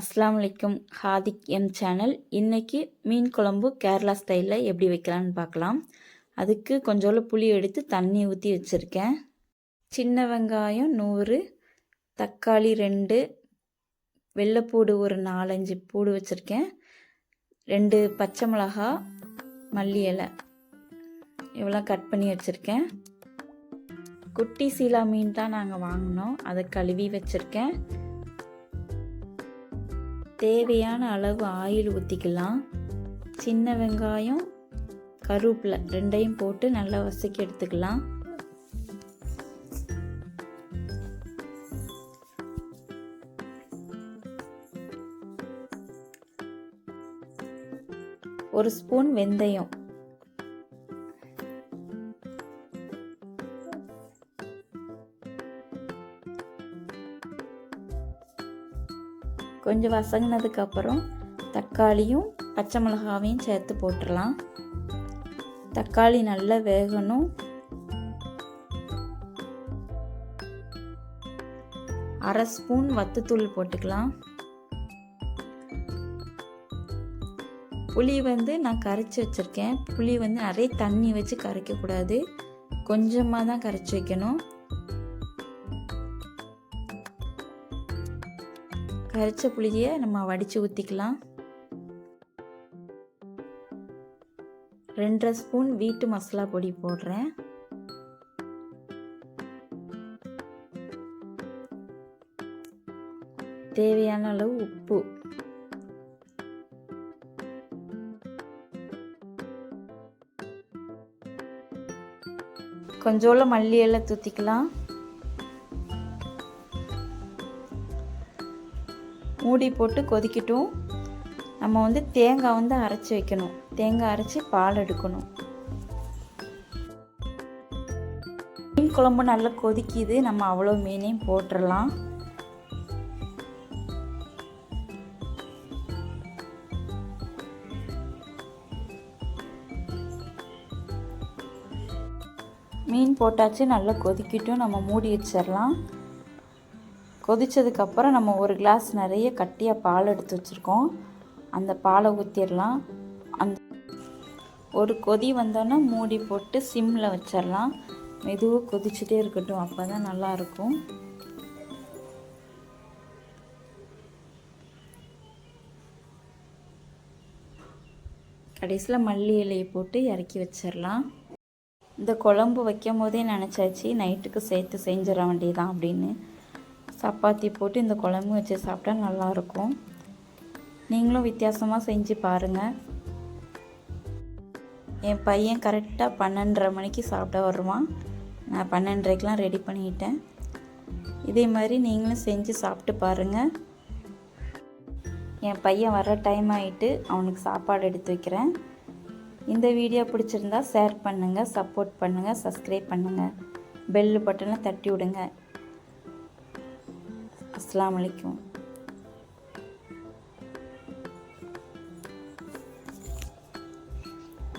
அஸ்லாம் வலைக்கும் ஹாதிக் M channel. இன்றைக்கி மீன் குழம்பு கேரளா ஸ்டைலில் எப்படி வைக்கலான்னு பார்க்கலாம். அதுக்கு கொஞ்சோண்டு புளி எடுத்து தண்ணி ஊற்றி வச்சுருக்கேன். சின்ன வெங்காயம் நூறு தக்காளி ரெண்டு வெள்ளைப்பூடு ஒரு நாலஞ்சு பூடு வச்சுருக்கேன். ரெண்டு பச்சை மிளகா மல்லி இலை. இவ்வளோ கட் பண்ணி வச்சுருக்கேன். குட்டி சீலா மீன் தான் நாங்கள் வாங்கினோம். அதை கழுவி வச்சுருக்கேன். தேவையான அளவு ஆயில் ஊற்றிக்கலாம் சின்ன வெங்காயம் கருவேப்பிலை ரெண்டையும் போட்டு நல்லா வசக்கி எடுத்துக்கலாம். ஒரு ஸ்பூன் வெந்தயம். கொஞ்சம் வசங்கினதுக்கப்புறம் தக்காளியும் பச்சை மிளகாவையும் சேர்த்து போட்டுடலாம். தக்காளி நல்லா வேகணும். அரை ஸ்பூன் வத்துத்தூள் போட்டுக்கலாம். புளி வந்து நான் கரைச்சி வச்சுருக்கேன். புளி வந்து நிறைய தண்ணி வச்சு கரைக்கக்கூடாது. கொஞ்சமாக தான் கரைச்சி வைக்கணும். கரைச்ச புளியை நம்ம வடித்து ஊற்றிக்கலாம் ரெண்டரை ஸ்பூன் வீட்டு மசாலா பொடி போடுறேன். தேவையான அளவு உப்பு. கொஞ்சோல மல்லி எல்லாம் தூத்திக்கலாம். மூடி போட்டு கொதிக்கட்டும். நம்ம வந்து தேங்காய் வந்து அரைச்சி வைக்கணும். தேங்காய் அரைச்சி பால் எடுக்கணும். மீன் குழம்பு நல்லா கொதிக்குது. நம்ம அவ்வளோ மீனையும் போட்டுடலாம் மீன் போட்டாச்சு நல்லா கொதிக்கட்டும். நம்ம மூடி வச்சிடலாம் கொதித்ததுக்கப்புறம் நம்ம ஒரு கிளாஸ் நிறைய கட்டியாக பால் எடுத்து வச்சுருக்கோம். அந்த பாலை ஊற்றிடலாம் அந்த ஒரு கொதி வந்தோன்னா மூடி போட்டு சிம்மில் வச்சிடலாம் மெதுவாக கொதிச்சுட்டே இருக்கட்டும். அப்போ தான் நல்லாயிருக்கும். கடைசியில் மல்லி இலையை போட்டு இறக்கி வச்சிடலாம் இந்த குழம்பு வைக்கும் போதே நினச்சாச்சு நைட்டுக்கு சேர்த்து செஞ்சிட வேண்டியதான் அப்படின்னு. சப்பாத்தி போட்டு இந்த குழம்பு வச்சு சாப்பிட்டா நல்லாயிருக்கும். நீங்களும் வித்தியாசமாக செஞ்சு பாருங்கள் என் பையன் கரெக்டாக பன்னெண்டரை மணிக்கு சாப்பிட வருவான். நான் பன்னெண்டரைக்கெலாம் ரெடி பண்ணிட்டேன். இதே மாதிரி நீங்களும் செஞ்சு சாப்பிட்டு பாருங்கள் என் பையன் வர டைம் ஆகிட்டு அவனுக்கு சாப்பாடு எடுத்து வைக்கிறேன். இந்த வீடியோ பிடிச்சிருந்தா ஷேர் பண்ணுங்கள் சப்போர்ட் பண்ணுங்கள் சப்ஸ்கிரைப் பண்ணுங்கள் பெல் பட்டனை தட்டி விடுங்க. அஸ்லாம் வலைக்கும்.